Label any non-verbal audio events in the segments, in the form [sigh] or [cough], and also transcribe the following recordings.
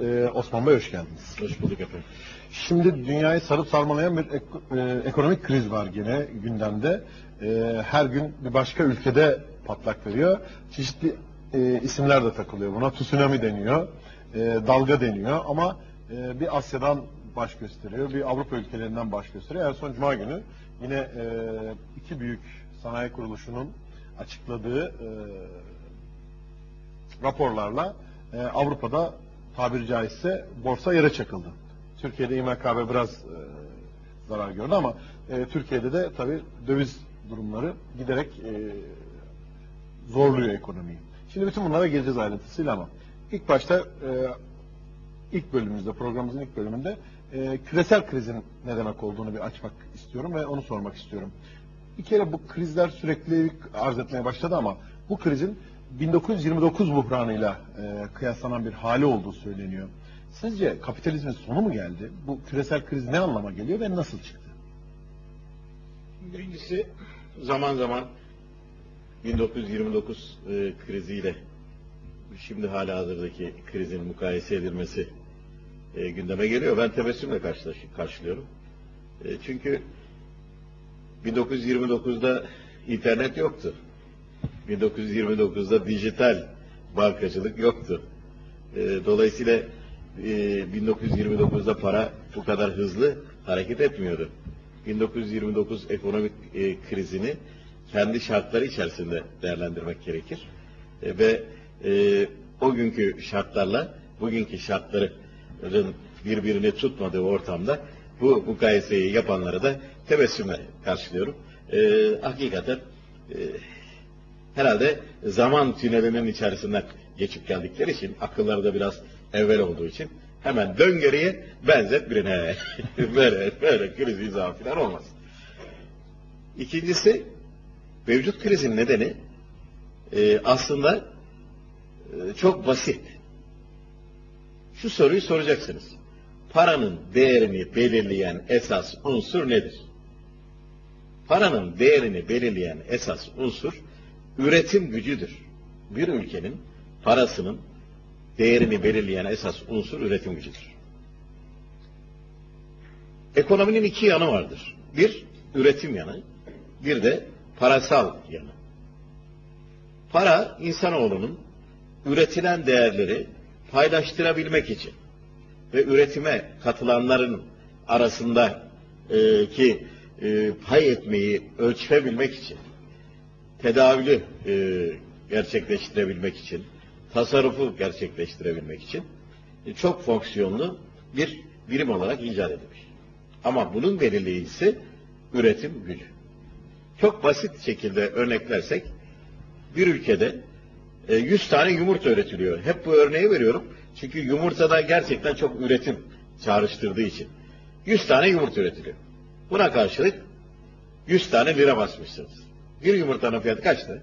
Ee, Osman Bey hoş geldiniz. Hoş bulduk efendim. Şimdi dünyayı sarıp sarmalayan bir ek- e, ekonomik kriz var gene gündemde. E, her gün bir başka ülkede patlak veriyor. Çeşitli e, isimler de takılıyor buna. Tsunami deniyor, e, dalga deniyor ama e, bir Asya'dan baş gösteriyor, bir Avrupa ülkelerinden baş gösteriyor. En son Cuma günü yine e, iki büyük sanayi kuruluşunun açıkladığı e, raporlarla e, Avrupa'da tabiri caizse borsa yere çakıldı. Türkiye'de İMKB biraz e, zarar gördü ama e, Türkiye'de de tabii döviz durumları giderek e, zorluyor ekonomiyi. Şimdi bütün bunlara geleceğiz ayrıntısıyla ama ilk başta e, ilk bölümümüzde, programımızın ilk bölümünde e, küresel krizin ne demek olduğunu bir açmak istiyorum ve onu sormak istiyorum. Bir kere bu krizler sürekli arz etmeye başladı ama bu krizin 1929 buhranıyla e, kıyaslanan bir hali olduğu söyleniyor. Sizce kapitalizmin sonu mu geldi? Bu küresel kriz ne anlama geliyor ve nasıl çıktı? Birincisi zaman zaman 1929 e, kriziyle şimdi hala hazırdaki krizin mukayese edilmesi e, gündeme geliyor. Ben tebessümle karşılaş, karşılıyorum. E, çünkü 1929'da internet yoktu. 1929'da dijital bankacılık yoktu. E, dolayısıyla e, 1929'da para bu kadar hızlı hareket etmiyordu. 1929 ekonomik e, krizini kendi şartları içerisinde değerlendirmek gerekir. E, ve e, o günkü şartlarla bugünkü şartların birbirini tutmadığı ortamda bu mukayeseyi yapanlara da tebessümle karşılıyorum. E, hakikaten e, herhalde zaman tünelinin içerisinden geçip geldikleri için akılları da biraz evvel olduğu için hemen dön geriye benzet birine. [laughs] böyle, böyle kriz izahı falan olmaz. İkincisi mevcut krizin nedeni e, aslında e, çok basit. Şu soruyu soracaksınız. Paranın değerini belirleyen esas unsur nedir? Paranın değerini belirleyen esas unsur üretim gücüdür. Bir ülkenin parasının değerini belirleyen esas unsur üretim gücüdür. Ekonominin iki yanı vardır. Bir, üretim yanı, bir de parasal yanı. Para, insanoğlunun üretilen değerleri paylaştırabilmek için ve üretime katılanların arasında e, ki e, pay etmeyi ölçebilmek için, tedavülü e, gerçekleştirebilmek için, tasarrufu gerçekleştirebilmek için e, çok fonksiyonlu bir birim olarak icat edilmiş. Ama bunun belirleyicisi üretim gücü. Çok basit şekilde örneklersek bir ülkede e, 100 tane yumurta üretiliyor. Hep bu örneği veriyorum. Çünkü yumurtada gerçekten çok üretim çağrıştırdığı için. 100 tane yumurta üretiliyor. Buna karşılık 100 tane lira basmışsınız. Bir yumurtanın fiyatı kaçtı?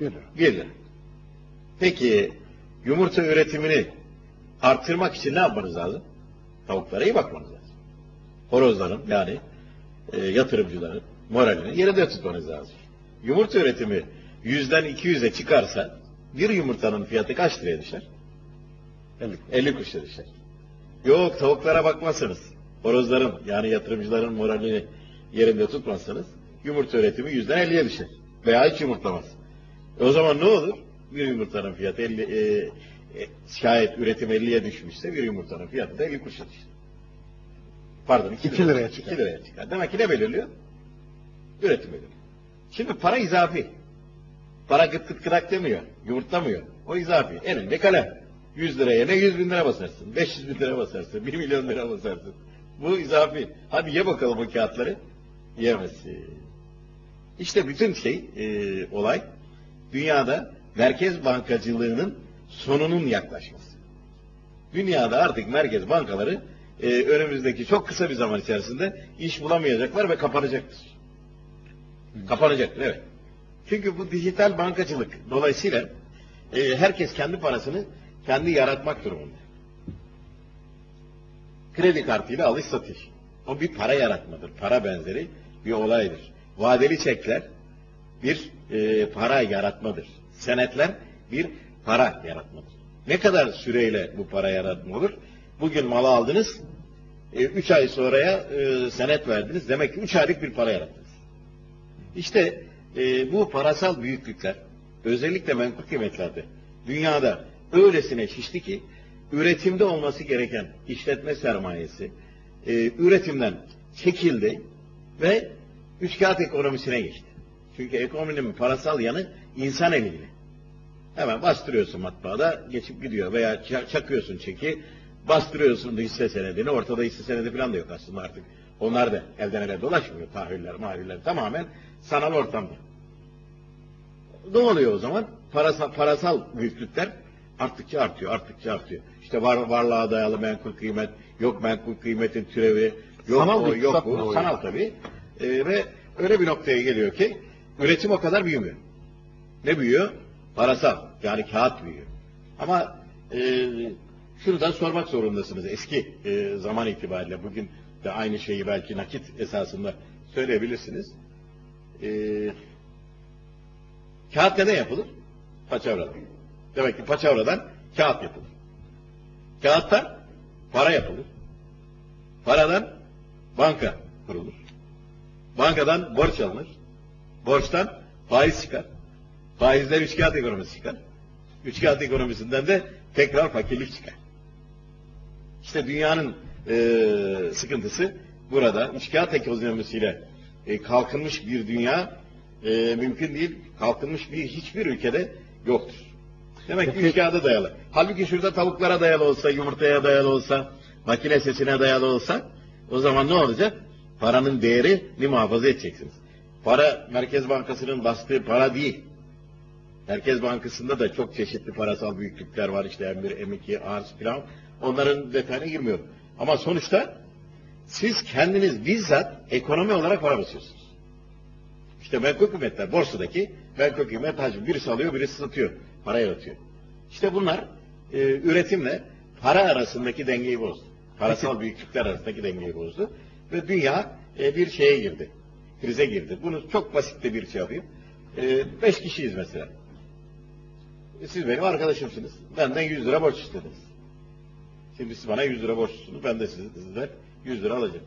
Bir lira. 1 lira. Peki yumurta üretimini arttırmak için ne yapmanız lazım? Tavuklara iyi bakmanız lazım. Horozların yani e, yatırımcıların moralini yerinde tutmanız lazım. Yumurta üretimi yüzden 200'e çıkarsa bir yumurtanın fiyatı kaç liraya düşer? 50. 50 kuruşa düşer. Yok tavuklara bakmazsanız, horozların yani yatırımcıların moralini yerinde tutmazsanız yumurta üretimi yüzden 50'ye düşer. Veya hiç yumurtlamaz. E o zaman ne olur? Bir yumurtanın fiyatı 50, e, e, şayet üretim 50'ye düşmüşse bir yumurtanın fiyatı da 50 kuruşa düşer. Pardon 2 İki liraya çıkar. 2 liraya çıkar. Demek ki ne belirliyor? Üretim belirliyor. Şimdi para izafi. Para gıt gıt gıdak demiyor. Yumurtlamıyor. O izafi. Elinde kalem. 100 liraya ne 100 bin lira basarsın. 500 bin lira basarsın. 1 milyon lira basarsın. Bu izafi. Hadi ye bakalım o kağıtları. Yemezsin. İşte bütün şey, e, olay dünyada merkez bankacılığının sonunun yaklaşması. Dünyada artık merkez bankaları e, önümüzdeki çok kısa bir zaman içerisinde iş bulamayacaklar ve kapanacaktır. Kapanacaktır, evet. Çünkü bu dijital bankacılık dolayısıyla e, herkes kendi parasını kendi yaratmak durumunda. Kredi kartıyla alış satış. O bir para yaratmadır. Para benzeri bir olaydır. Vadeli çekler bir e, para yaratmadır. Senetler bir para yaratmadır. Ne kadar süreyle bu para yaratma olur? Bugün malı aldınız, 3 ay sonraya e, senet verdiniz. Demek ki 3 aylık bir para yarattınız. İşte e, bu parasal büyüklükler özellikle menkul kıymetlerde dünyada öylesine şişti ki üretimde olması gereken işletme sermayesi e, üretimden çekildi ve üç kağıt ekonomisine geçti. Çünkü ekonominin parasal yanı insan eliyle. Hemen bastırıyorsun matbaada geçip gidiyor veya ça- çakıyorsun çeki bastırıyorsun hisse senedini ortada hisse senedi falan da yok aslında artık. Onlar da elden ele dolaşmıyor tahviller mahviller tamamen sanal ortamda. Ne oluyor o zaman? Parasal, parasal büyüklükler arttıkça artıyor, arttıkça artıyor. İşte var, varlığa dayalı menkul kıymet, yok menkul kıymetin türevi, yok Sanal o, yok bu. Sanal tabii. Ee, ve öyle bir noktaya geliyor ki üretim o kadar büyümüyor. Ne büyüyor? Parasal. Yani kağıt büyüyor. Ama e, şunu da sormak zorundasınız. Eski e, zaman itibariyle bugün de aynı şeyi belki nakit esasında söyleyebilirsiniz. E, kağıt neden yapılır? Paçavradan. Demek ki paçavradan kağıt yapılır. Kağıttan para yapılır. Paradan banka kurulur. Bankadan borç alınır. Borçtan faiz çıkar. Faizden üç kağıt ekonomisi çıkar. Üç kağıt ekonomisinden de tekrar fakirlik çıkar. İşte dünyanın e, sıkıntısı burada. Üç kağıt ekonomisiyle e, kalkınmış bir dünya e, mümkün değil. Kalkınmış bir hiçbir ülkede yoktur. Demek ki üç kağıda dayalı. Halbuki şurada tavuklara dayalı olsa, yumurtaya dayalı olsa, makine sesine dayalı olsa o zaman ne olacak? Paranın değerini muhafaza edeceksiniz. Para Merkez Bankası'nın bastığı para değil. Merkez Bankası'nda da çok çeşitli parasal büyüklükler var. İşte M1, M2, arz falan. Onların detayına girmiyorum. Ama sonuçta siz kendiniz bizzat ekonomi olarak para basıyorsunuz. İşte menkul kıymetler, borsadaki menkul kıymet hacmi. Birisi alıyor, birisi satıyor. Para yaratıyor. İşte bunlar e, üretimle para arasındaki dengeyi bozdu. Parasal büyüklükler arasındaki dengeyi bozdu. Ve dünya e, bir şeye girdi. Krize girdi. Bunu çok basit de bir şey yapayım. E, beş kişiyiz mesela. E, Siz benim arkadaşımsınız. Benden 100 lira borç istediniz. Şimdi siz bana 100 lira borçlusunuz. Ben de siz- sizden 100 lira alacağım.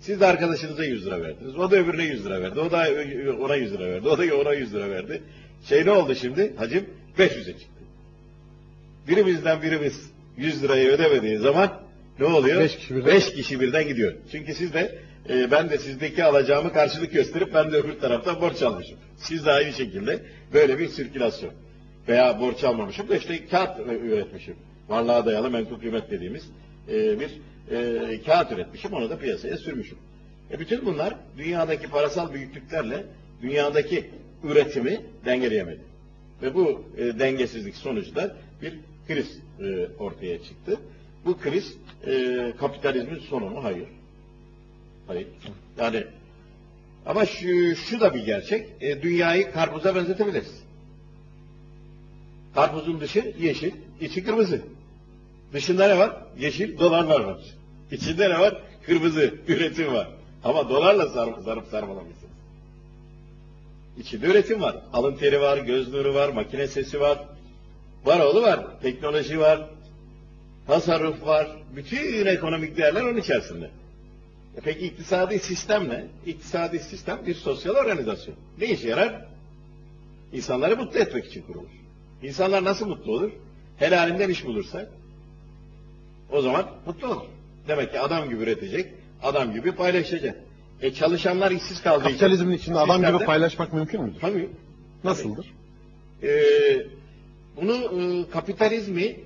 Siz de arkadaşınıza 100 lira verdiniz. O da öbürüne 100 lira verdi. O da ona 100 lira verdi. O da ona 100 lira verdi. Şey ne oldu şimdi? Hacim 500'e çıktı. Birimizden birimiz 100 lirayı ödemediği zaman ne oluyor? Beş kişi birden- Beş kişi birden gidiyor. Çünkü siz de e, ben de sizdeki alacağımı karşılık gösterip ben de öbür taraftan borç almışım. Siz de aynı şekilde böyle bir sirkülasyon. Veya borç almamışım da işte kağıt e, üretmişim. Varlığa dayalı menkul kıymet dediğimiz e, bir e, kağıt üretmişim. Onu da piyasaya sürmüşüm. E bütün bunlar dünyadaki parasal büyüklüklerle dünyadaki üretimi dengeleyemedi. Ve bu e, dengesizlik sonucu da bir kriz e, ortaya çıktı. Bu kriz e, kapitalizmin sonu mu? Hayır. Hayır. Yani ama şu, şu da bir gerçek. E, dünyayı karpuza benzetebiliriz. Karpuzun dışı yeşil, içi kırmızı. Dışında ne var? Yeşil, dolarlar var. İçinde ne var? Kırmızı, üretim var. Ama dolarla sarıp, sarıp sarmalamışsınız. İçinde üretim var. Alın teri var, göz nuru var, makine sesi var. Var oğlu var. Teknoloji var. Tasarruf var. Bütün ekonomik değerler onun içerisinde. E peki iktisadi sistem ne? İktisadi sistem bir sosyal organizasyon. Ne işe yarar? İnsanları mutlu etmek için kurulur. İnsanlar nasıl mutlu olur? Helalinden iş bulursa o zaman mutlu olur. Demek ki adam gibi üretecek, adam gibi paylaşacak. E çalışanlar işsiz kaldığı için- Kapitalizmin içinde adam gibi paylaşmak mümkün müdür? Tabii. Nasıldır? Ee, bunu e, kapitalizmi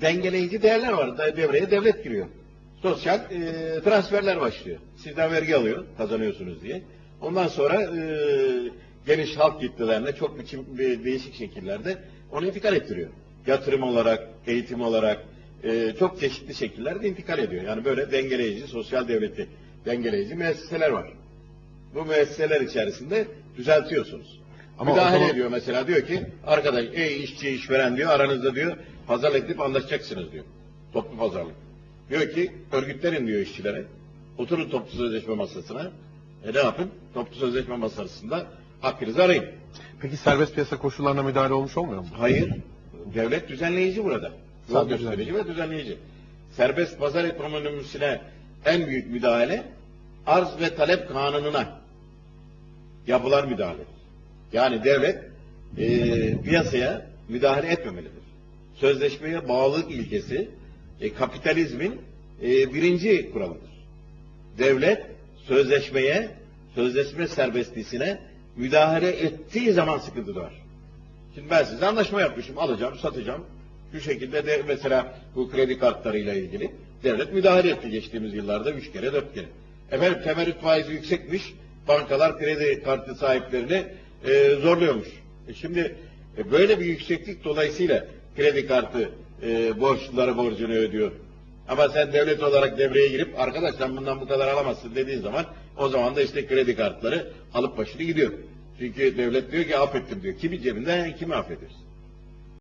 dengeleyici değerler var. Devreye devlet giriyor. Sosyal e, transferler başlıyor. Sizden vergi alıyor, kazanıyorsunuz diye. Ondan sonra e, geniş halk kitlelerine çok biçim, değişik şekillerde onu intikal ettiriyor. Yatırım olarak, eğitim olarak e, çok çeşitli şekillerde intikal ediyor. Yani böyle dengeleyici, sosyal devleti dengeleyici müesseseler var. Bu müesseseler içerisinde düzeltiyorsunuz. Ama Müdahale zaman- ediyor mesela diyor ki arkadaş ey işçi işveren diyor aranızda diyor pazarlık edip anlaşacaksınız diyor. Toplu pazarlık. Diyor ki örgütlerin diyor işçilere. Oturun toplu sözleşme masasına. E ne yapın? Toplu sözleşme masasında hakkınızı arayın. Peki serbest piyasa koşullarına müdahale olmuş olmuyor mu? Hayır. Devlet düzenleyici burada. Yol gösterici ve düzenleyici. Serbest pazar ekonomisine en büyük müdahale arz ve talep kanununa yapılan müdahale. Yani devlet e, piyasaya müdahale etmemelidir. Sözleşmeye bağlılık ilkesi e, kapitalizmin e, birinci kuralıdır. Devlet sözleşmeye, sözleşme serbestliğine müdahale ettiği zaman sıkıntı doğar. Şimdi ben size anlaşma yapmışım, alacağım, satacağım. Şu şekilde de mesela bu kredi kartlarıyla ilgili devlet müdahale etti geçtiğimiz yıllarda üç kere, dört kere. Efendim temerrüt faizi yüksekmiş, bankalar kredi kartı sahiplerini e, zorluyormuş. E şimdi e, böyle bir yükseklik dolayısıyla kredi kartı e, borçluları borcunu ödüyor. Ama sen devlet olarak devreye girip arkadaş sen bundan bu kadar alamazsın dediğin zaman o zaman da işte kredi kartları alıp başını gidiyor. Çünkü devlet diyor ki affettim diyor. Kimi cebinden kimi affedersin.